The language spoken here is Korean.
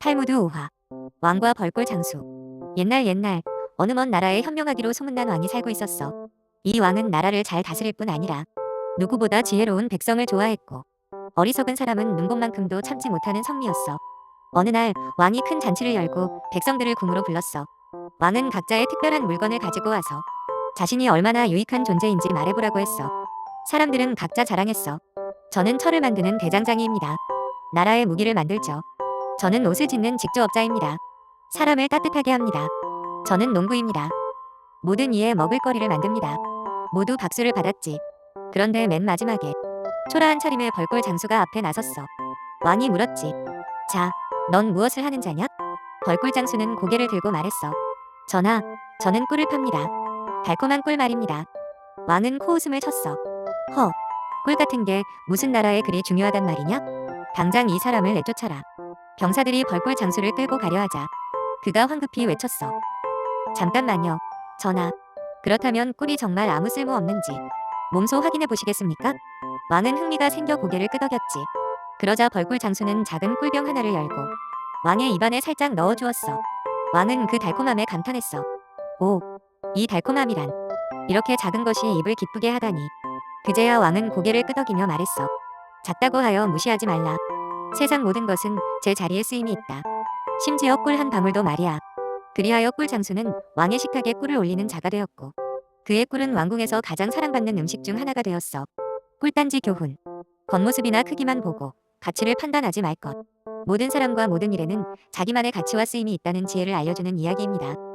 탈무드 5화 왕과 벌꿀 장수 옛날 옛날 어느 먼 나라에 현명하기로 소문난 왕이 살고 있었어. 이 왕은 나라를 잘 다스릴 뿐 아니라 누구보다 지혜로운 백성을 좋아했고 어리석은 사람은 눈곱만큼도 참지 못하는 성미였어. 어느 날 왕이 큰 잔치를 열고 백성들을 궁으로 불렀어. 왕은 각자의 특별한 물건을 가지고 와서 자신이 얼마나 유익한 존재인지 말해보라고 했어. 사람들은 각자 자랑했어. 저는 철을 만드는 대장장이입니다. 나라의 무기를 만들죠. 저는 옷을 짓는 직조업자입니다. 사람을 따뜻하게 합니다. 저는 농부입니다. 모든 이에 먹을거리를 만듭니다. 모두 박수를 받았지. 그런데 맨 마지막에 초라한 차림의 벌꿀 장수가 앞에 나섰어. 왕이 물었지. 자, 넌 무엇을 하는 자냐? 벌꿀 장수는 고개를 들고 말했어. 전하, 저는 꿀을 팝니다. 달콤한 꿀 말입니다. 왕은 코웃음을 쳤어. 허, 꿀 같은 게 무슨 나라에 그리 중요하단 말이냐? 당장 이 사람을 내쫓아라. 병사들이 벌꿀 장수를 끌고 가려 하자 그가 황급히 외쳤어. 잠깐만요. 전하. 그렇다면 꿀이 정말 아무 쓸모 없는지 몸소 확인해 보시겠습니까? 왕은 흥미가 생겨 고개를 끄덕였지. 그러자 벌꿀 장수는 작은 꿀병 하나를 열고 왕의 입안에 살짝 넣어 주었어. 왕은 그 달콤함에 감탄했어. 오, 이 달콤함이란 이렇게 작은 것이 입을 기쁘게 하다니. 그제야 왕은 고개를 끄덕이며 말했어. 작다고 하여 무시하지 말라. 세상 모든 것은 제 자리에 쓰임이 있다. 심지어 꿀 한 방울도 말이야. 그리하여 꿀 장수는 왕의 식탁에 꿀을 올리는 자가 되었고 그의 꿀은 왕궁에서 가장 사랑받는 음식 중 하나가 되었어. 꿀단지 교훈. 겉모습이나 크기만 보고 가치를 판단하지 말 것. 모든 사람과 모든 일에는 자기만의 가치와 쓰임이 있다는 지혜를 알려주는 이야기입니다.